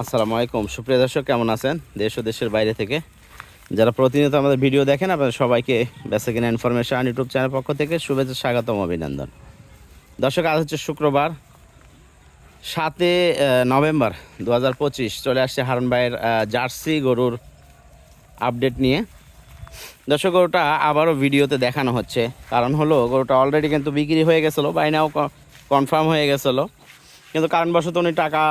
আসসালামু আলাইকুম। সুপ্রিয় দর্শক, কেমন আছেন? দেশ ও দেশের বাইরে থেকে যারা প্রতিনিয়ত আমাদের ভিডিও দেখেন, আপনাদের সবাইকে বেসা কিনা ইনফরমেশন ইউটিউব চ্যানেল পক্ষ থেকে শুভেচ্ছা, স্বাগতম, অভিনন্দন। দর্শক, আজ হচ্ছে শুক্রবার সাতে নভেম্বর দু হাজার পঁচিশ। চলে আসছে হারুন ভাইয়ের জার্সি গরুর আপডেট নিয়ে। দর্শক, গরুটা আবারও ভিডিওতে দেখানো হচ্ছে। কারণ হলো, গরুটা অলরেডি কিন্তু বিক্রি হয়ে গেছিল বাইনাও কনফার্ম হয়ে গেছিল। কিন্তু কারণবশত উনি টাকা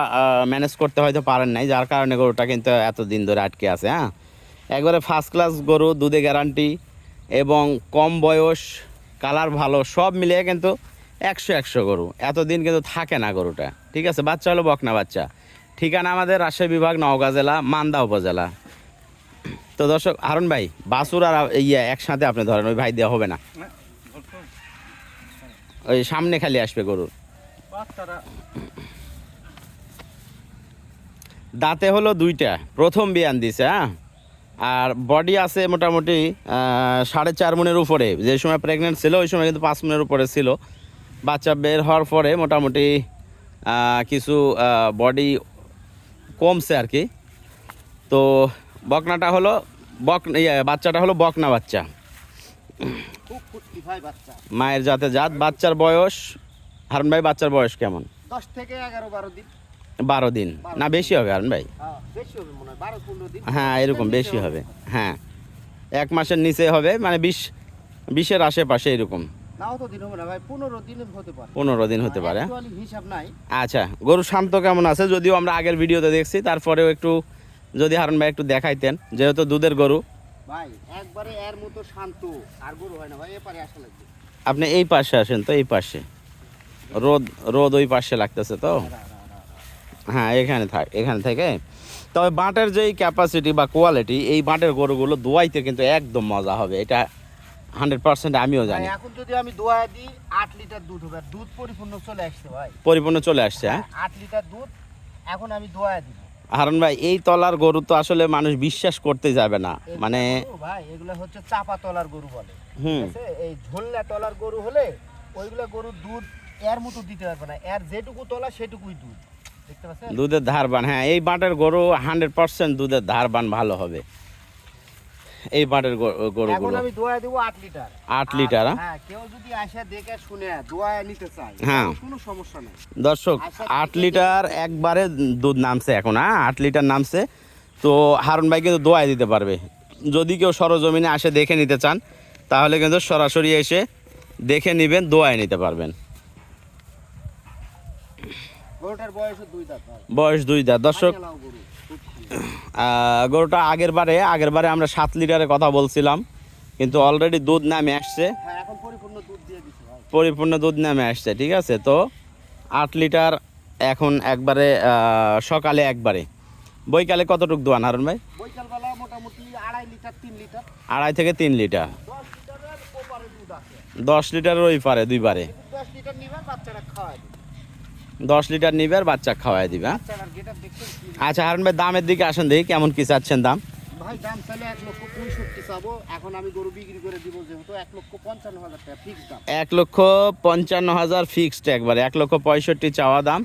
ম্যানেজ করতে হয়তো পারেন নাই যার কারণে গরুটা কিন্তু এতদিন ধরে আটকে আছে হ্যাঁ? একবারে ফার্স্ট ক্লাস গরু দুধে গ্যারান্টি এবং কম বয়স কালার ভালো সব মিলিয়ে কিন্তু একশো একশো গরু। এতদিন কিন্তু থাকে না গরুটা ঠিক আছে? বাচ্চা হলো বকনা বাচ্চা। ঠিকানা আমাদের রাজশাহী বিভাগ নওগাঁ জেলা মান্দা উপজেলা। তো দর্শক হারুন ভাই বাসুর আর ইয়ে একসাথে আপনি ধরেন ওই ভাই দেওয়া হবে না? ওই সামনে খালি আসবে গরুর। দাঁতে হলো দুইটা। প্রথম বিয়ান দিছে হ্যাঁ? আর বডি আছে মোটামুটি সাড়ে চার মনের উপরে। যে সময় প্রেগনেন্ট ছিল ওই সময় কিন্তু পাঁচ মনের উপরে ছিল। বাচ্চা বের হওয়ার পরে মোটামুটি কিছু বডি কমছে আর কি। তো বকনাটা হলো বক ইয়ে বাচ্চাটা হলো বকনা বাচ্চা। মায়ের জাতে জাত বাচ্চার বয়স হারুন ভাই বাচ্চার বয়স কেমন? দশ থেকে এগারো বারো দিন। বারো দিন। না বেশি হবে হারুন ভাই? হ্যাঁ, মনে হয় এরকম বেশি হবে। হ্যাঁ এক মাসের নিচে হবে মানে বিশ বিশের আশেপাশে এরকম। পনেরো দিন হতে পারে। Actually আচ্ছা গরু শান্ত কেমন আছে? যদিও আমরা আগের ভিডিওতে দেখছি তারপরেও একটু যদি হারুন ভাই একটু দেখাইতেন যেহেতু দুধের গরু। ভাই একবারে এর মতো শান্ত আর গরু হয় না ভাই এপারে আসা লাগবে। আপনি এই পাশে আসেন তো এই পাশে। রোদ রোদ ওই পাশে লাগতেছে তো? হ্যাঁ এখানে থাক এখানে থেকে। তবে বাঁটের যেই ক্যাপাসিটি বা কোয়ালিটি এই বাঁটের গরুগুলো দোয়াইতে কিন্তু একদম মজা হবে। এটা হান্ড্রেড পার্সেন্ট আমিও জানি। এখন যদি আমি দোয়া দিই আট লিটার দুধ হবে। দুধ পরিপূর্ণ চলে আসছে ভাই। পরিপূর্ণ চলে আসছে হ্যাঁ? আট লিটার দুধ এখন আমি দোয়া দিব। হারুন ভাই এই তলার গরু তো আসলে মানুষ বিশ্বাস করতে যাবে না। মানে ভাই এগুলো হচ্ছে চাপা তলার গরু বলে। হুম। এই ঝোল্লা তলার গরু হলে ওইগুলো গরুর দুধ এর মতো দিতে পারবে না। এর যেটুকু তলা সেটুকুই দুধ। দুধের ধারবান হ্যাঁ এই বাঁটের গরু হান্ড্রেড পার্সেন্ট দুধের ধারবান ভালো হবে। এই বাঁটের গরু- এখন আমি দোয়া দেবো আট লিটার। আট লিটার হ্যাঁ? হ্যাঁ কেউ যদি আসে দেখে শুনে দোয়া নিতে চায় হ্যাঁ। কোনো সমস্যা নেই। দর্শক আট লিটার একবারে দুধ নামছে এখন হ্যাঁ? আট লিটার নামছে। তো হারুন ভাই কিন্তু দোয়াই দিতে পারবে। যদি কেউ সরজমিনে আসে দেখে নিতে চান তাহলে কিন্তু সরাসরি এসে দেখে নেবেন দোয়াই নিতে পারবেন। বয়স দুই দাঁত দাঁত। দর্শক গরুটা আগের বারে আগের বারে আমরা সাত লিটারের কথা বলছিলাম কিন্তু অলরেডি দুধ নামে আসছে। হ্যাঁ পরিপূর্ণ দুধ দিয়ে নামে আসছে ঠিক আছে? তো আট লিটার এখন একবারে সকালে একবারে। বৈকালে কতটুক দোয়ান হারুন ভাই? আড়াই থেকে তিন লিটার। দশ লিটার ওই পারে দুইবারে লিটার নিবেন বাচ্চারা খাওয়াই দিবে দশ লিটার নিবে আর বাচ্চা খাওয়াই দিবে হ্যাঁ? আচ্ছা হারুন ভাই দামের দিকে আসেন দেখি কেমন কি চাচ্ছেন দাম? ভাই দাম চাইলে এক লক্ষ পঁয়ষট্টি চাবো। এখন আমি গরু বিক্রি করে দিব যেহেতু এক লক্ষ পঞ্চান্ন হাজার টাকা ফিক্স দাম। এক লক্ষ পঞ্চান্ন হাজার ফিক্সড একবারে এক লক্ষ পঁয়ষট্টি চাওয়া দাম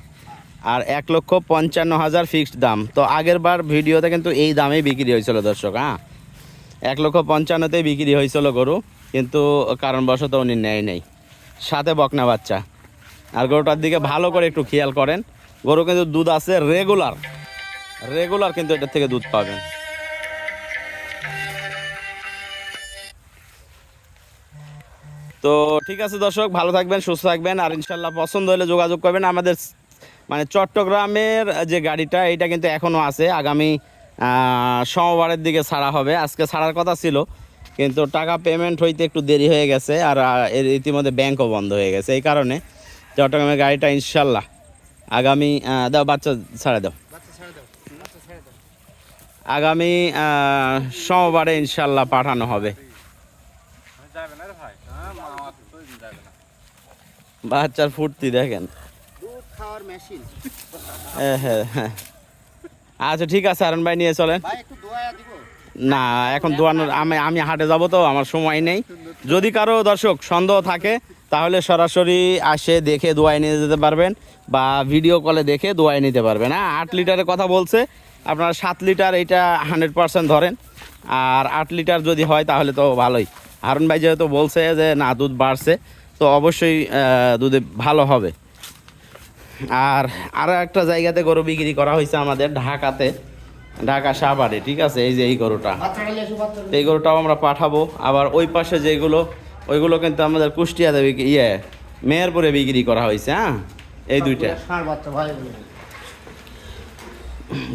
আর এক লক্ষ পঞ্চান্ন হাজার ফিক্সড দাম। তো আগের বার ভিডিওতে কিন্তু এই দামেই বিক্রি হয়েছিল দর্শক হ্যাঁ? এক লক্ষ পঞ্চান্নতেই বিক্রি হয়েছিল গরু কিন্তু কারণবশত উনি নেয় নেই। সাথে বকনা বাচ্চা। আর গরুটার দিকে ভালো করে একটু খেয়াল করেন। গরু কিন্তু দুধ আছে রেগুলার রেগুলার কিন্তু এটার থেকে দুধ পাবেন। তো ঠিক আছে দর্শক, ভালো থাকবেন, সুস্থ থাকবেন। আর ইনশাল্লাহ পছন্দ হলে যোগাযোগ করবেন। আমাদের মানে চট্টগ্রামের যে গাড়িটা এটা কিন্তু এখনও আছে। আগামী সোমবারের দিকে ছাড়া হবে। আজকে ছাড়ার কথা ছিল, কিন্তু টাকা পেমেন্ট হইতে একটু দেরি হয়ে গেছে। আর এর ইতিমধ্যে ব্যাংকও বন্ধ হয়ে গেছে। এই কারণে চট্টগ্রামের গাড়িটা ইনশাল্লাহ আগামী দাও, বাচ্চা ছাড়া দাও। আগামী সোমবারে ইনশাল্লাহ পাঠানো হবে। বাচ্চার ফুর্তি দেখেন। আচ্ছা ঠিক আছে, আরন ভাই নিয়ে চলেন। না, এখন দোয়ানোর, আমি আমি হাটে যাব তো, আমার সময় নেই। যদি কারও দর্শক সন্দেহ থাকে তাহলে সরাসরি আসে দেখে দোয়াই নিয়ে যেতে পারবেন বা ভিডিও কলে দেখে দোয়াই নিতে পারবেন। হ্যাঁ আট লিটারের কথা বলছে আপনারা সাত লিটার এটা হান্ড্রেড পার্সেন্ট ধরেন আর আট লিটার যদি হয় তাহলে তো ভালোই। হারুন ভাই যেহেতু বলছে যে না দুধ বাড়ছে তো অবশ্যই দুধে ভালো হবে। আর আরও একটা জায়গাতে গরু বিক্রি করা হয়েছে আমাদের ঢাকাতে ঢাকা সাভারে ঠিক আছে? এই যে এই গরুটা। এই গরুটাও আমরা পাঠাবো। আবার ওই পাশে যেগুলো ওইগুলো কিন্তু আমাদের কুষ্টিয়াতে ইয়ে মেহেরপুরে বিক্রি করা হয়েছে হ্যাঁ? এই দুইটা।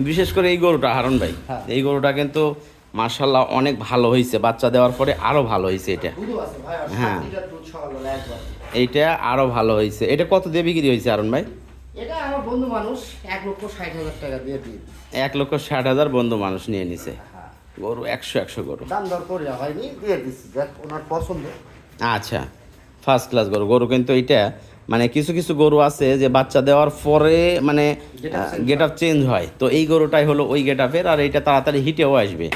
বিশেষ করে এই গরুটা হারুন ভাই হ্যাঁ। এই গরুটা কিন্তু মার্শাল্লাহ অনেক ভালো হয়েছে। বাচ্চা দেওয়ার পরে আরও ভালো হয়েছে এটা। হ্যাঁ। এইটা আরও ভালো হয়েছে। এটা কত দিয়ে বিক্রি হয়েছে হারুন ভাই? এটা আমার বন্ধু মানুষ এক লক্ষ ষাট হাজার টাকা দিয়ে দিয়ে এক লক্ষ ষাট হাজার বন্ধু মানুষ নিয়ে নিছে। হ্যাঁ। গরু একশো একশো গরু। দাম দর করে হয়নি দিয়ে দিচ্ছি ওনার পছন্দ। আচ্ছা ফার্স্ট ক্লাস গরু। গরু কিন্তু এটা মানে কিছু কিছু গরু আছে যে বাচ্চা দেওয়ার পরে মানে গেট আপ চেঞ্জ হয়। তো এই গরুটাই হলো ওই গেট আপের আর এটা তাড়াতাড়ি হিটেও আসবে।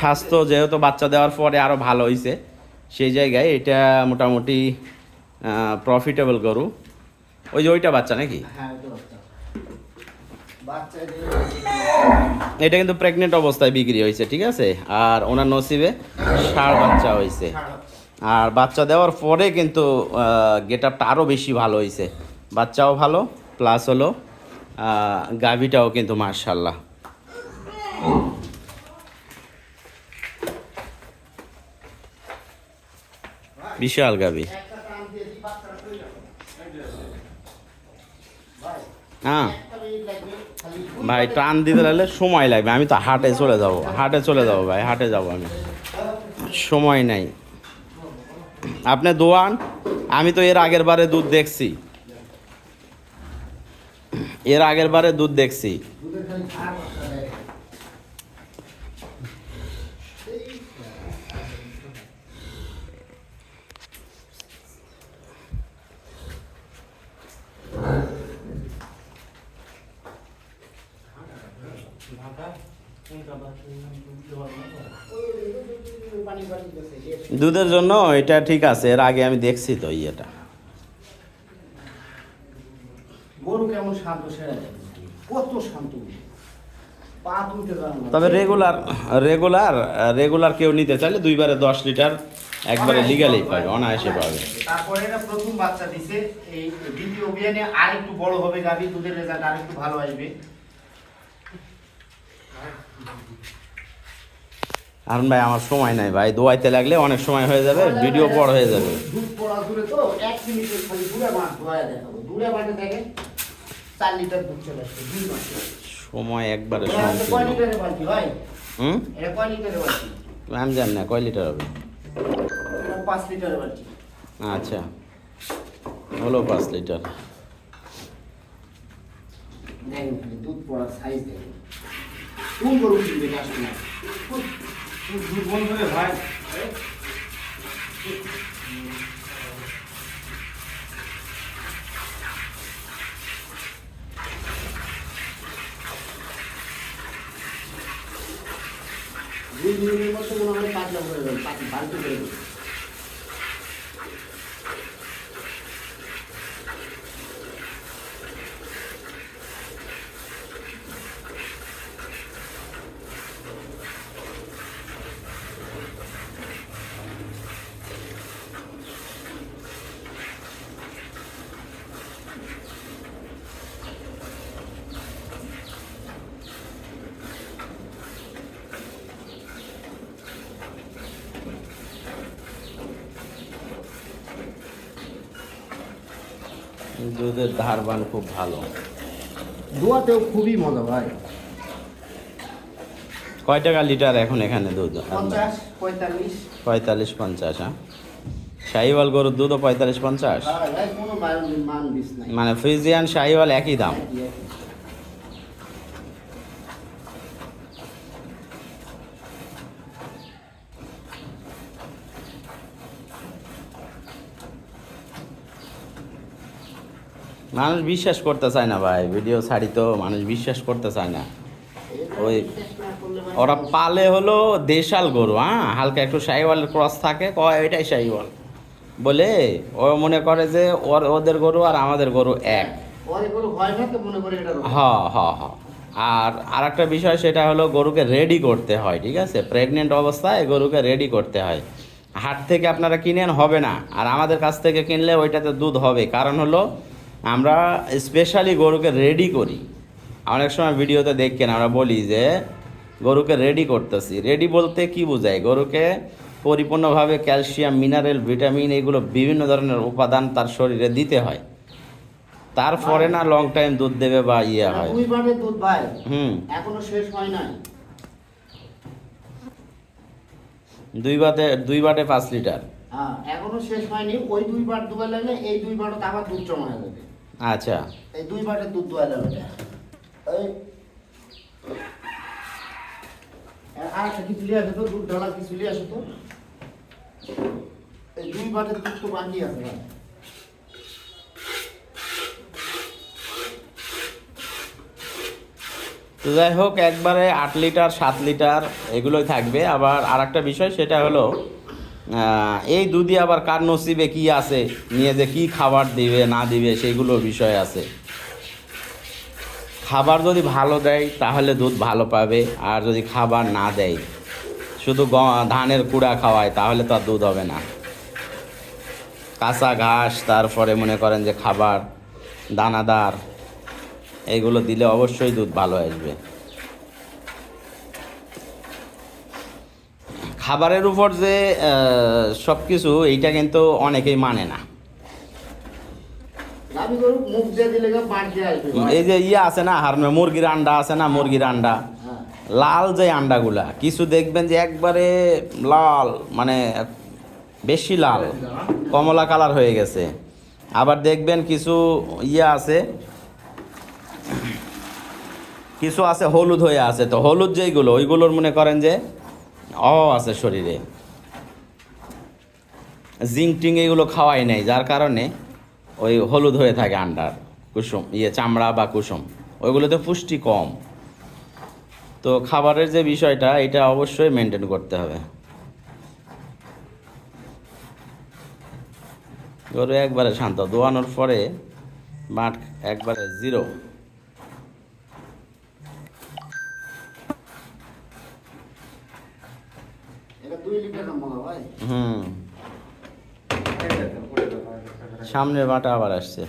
স্বাস্থ্য যেহেতু বাচ্চা দেওয়ার পরে আরও ভালো হয়েছে সেই জায়গায় এটা মোটামুটি প্রফিটেবল গরু। ওই যে ওইটা বাচ্চা নাকি? হ্যাঁ এটা কিন্তু প্রেগনেন্ট অবস্থায় বিক্রি হয়েছে, ঠিক আছে? আর ওনার নসিবে ষাঁড় বাচ্চা হয়েছে। আর বাচ্চা দেওয়ার পরে কিন্তু গেট আপটা আরও বেশি ভালো হয়েছে। বাচ্চাও ভালো প্লাস হলো গাভীটাও কিন্তু মার্শাল্লাহ বিশাল গাভী। হ্যাঁ একটা মিনিট লাগবে খালি দুধ ভাই, টান দিতে লাগলে সময় লাগবে। আমি তো হাটে চলে যাব। হাটে চলে যাব ভাই, হাটে যাব আমি। সময় নাই। আপনি দোয়ান, আমি তো এর আগের বারে দুধ দেখছি। এর আগের বারে দুধ দেখছি। দুধের জন্য এটা ঠিক আছে এর আগে আমি দেখছি তো ইয়েটা। গরু কেমন শান্ত সেরা কত শান্ত পা তুলতে জানো না। তবে রেগুলার রেগুলার রেগুলার কেউ নিতে চাইলে দুইবারে দশ লিটার একবারে লিগালেই পাবে অনায়াসে পাবে তারপরে এটা প্রথম বাচ্চা দিছে এই দ্বিতীয় বিয়ানে আর একটু বড় হবে গাভী দুধের রেজাল্ট আর একটু ভালো আসবে। হারুন ভাই আমার সময় নাই ভাই। দোয়াইতে লাগলে অনেক সময় হয়ে যাবে ভিডিও বড় হয়ে যাবে। পড়া সময় একবারে হুম? আমি জানি না কয় লিটার হবে? আচ্ছা হলো পাঁচ লিটার। দুধ পড়ার সাইজ দেখেন। কোন গরু কিনবে কাস্টমার করে ভাই দুই মিনিটের মধ্যে মনে হয় পাতলা করে দেবেন পাতলা বালতি দুধের ধারবান খুব ভালো। দোয়াতেও খুবই মজা ভাই। কয় টাকা লিটার এখন এখানে দুধ? পঞ্চাশ পঁয়তাল্লিশ। পঞ্চাশ হ্যাঁ? শাহিওয়াল গরুর দুধও পঁয়তাল্লিশ পঞ্চাশ? নাই। মানে ফ্রিজিয়ান শাহিওয়াল একই দাম। মানুষ বিশ্বাস করতে চায় না ভাই ভিডিও ছাড়ি তো মানুষ বিশ্বাস করতে চায় না। ওই- ওরা পালে হলো দেশাল গরু হ্যাঁ? হালকা একটু শাহিওয়ালের ক্রস থাকে কয় এটাই শাহিওয়াল বলে ও মনে করে যে ওর ওদের গরু আর আমাদের গরু এক। হ হ হ। আর আর একটা বিষয় সেটা হলো গরুকে রেডি করতে হয় ঠিক আছে? প্রেগনেন্ট অবস্থায় গরুকে রেডি করতে হয়। হাট থেকে আপনারা কিনেন হবে না। আর আমাদের কাছ থেকে কিনলে ওইটাতে দুধ হবে। কারণ হলো আমরা স্পেশালি গরুকে রেডি করি। অনেক সময় ভিডিওতে দেখেন আমরা বলি যে গরুকে রেডি করতেছি। রেডি বলতে কি বোঝায়? গরুকে পরিপূর্ণভাবে ক্যালসিয়াম মিনারেল ভিটামিন এগুলো বিভিন্ন ধরনের উপাদান তার শরীরে দিতে হয়। তারপরে না লং টাইম দুধ দেবে বা ইয়ে হয়। দুই দুধ ভাই হুম। এখনও শেষ হয় নাই। দুই বাটে দুই বাটে পাঁচ লিটার। হ্যাঁ এখনও শেষ হয়নি। ওই দুই বাট দুবে লাগলে এই দুই বাটে আবার দুধ জমা হয়ে যাবে। আচ্ছা। এই দুই বাটের দুধ দোয়া যাবে এই। আর একটা কিছু লিয়ে আসো তো দুধ ঢালা কিছু লিয়ে আসো তো। এই দুই বাটের দুধ তো বাকি আছে। ভাই। তো যাই হোক একবারে আট লিটার সাত লিটার এগুলোই থাকবে। আবার আর একটা বিষয় সেটা হলো এই দুধই আবার কার নসিবে কি আছে? নিয়ে যে কি খাবার দিবে, না দিবে সেইগুলোর বিষয় আছে। খাবার যদি ভালো দেয়, তাহলে দুধ ভালো পাবে, আর যদি খাবার না দেয়, শুধু ধানের কুড়া খাওয়ায়, তাহলে তো আর দুধ হবে না। কাঁচা ঘাস, তারপরে মনে করেন যে খাবার, দানাদার, এগুলো দিলে অবশ্যই দুধ ভালো আসবে। খাবারের উপর যে সব কিছু এইটা কিন্তু অনেকেই মানে না। এই যে ইয়ে আছে না হার মুরগির আন্ডা আছে না মুরগির আন্ডা? হ্যাঁ। লাল যে আন্ডাগুলা কিছু দেখবেন যে একবারে লাল মানে বেশি লাল কমলা কালার হয়ে গেছে। আবার দেখবেন কিছু ইয়ে আছে কিছু আছে হলুদ হয়ে আছে। তো হলুদ যেইগুলো ওইগুলোর মনে করেন যে অভাব আছে শরীরে। জিঙ্ক টিং এগুলো খাওয়াই নাই, যার কারণে ওই হলুদ হয়ে থাকে আন্ডার, কুসুম ইয়ে চামড়া বা কুসুম, ওইগুলোতে পুষ্টি কম। তো খাবারের যে বিষয়টা, এটা অবশ্যই মেনটেন করতে হবে। গরু একবারে শান্ত, দোয়ানোর পরে মাঠ একবারে জিরো এটা দুই লিটার মনে হয় হুম সামনের মাটা আবার আসছে।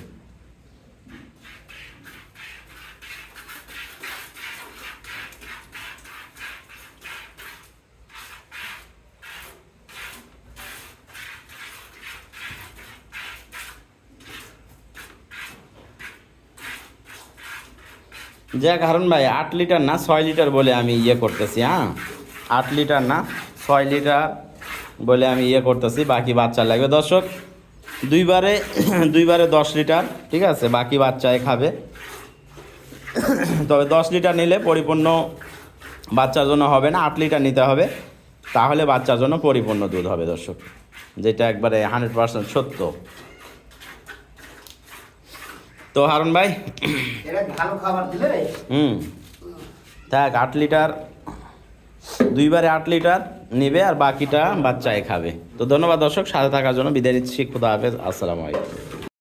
যাক, হারুন ভাই, আট লিটার না ছয় লিটার বলে আমি ইয়ে করতেছি হ্যাঁ? আট লিটার না ছয় লিটার বলে আমি ইয়ে করতেছি, বাকি বাচ্চা লাগবে। দর্শক দুইবারে দুইবারে দশ লিটার ঠিক আছে? বাকি বাচ্চায় খাবে। তবে দশ লিটার নিলে পরিপূর্ণ বাচ্চার জন্য হবে না আট লিটার নিতে হবে। তাহলে বাচ্চার জন্য পরিপূর্ণ দুধ হবে দর্শক। যেটা একবারে হান্ড্রেড পার্সেন্ট সত্য। তো হারুন ভাই? হুম। থাক আট লিটার দুইবারে আট লিটার নেবে আর বাকিটা বাচ্চায় খাবে। তো ধন্যবাদ দর্শক, সাথে থাকার জন্য বিদায় নিচ্ছি। খুদা হাফেজ, আসসালামু আলাইকুম।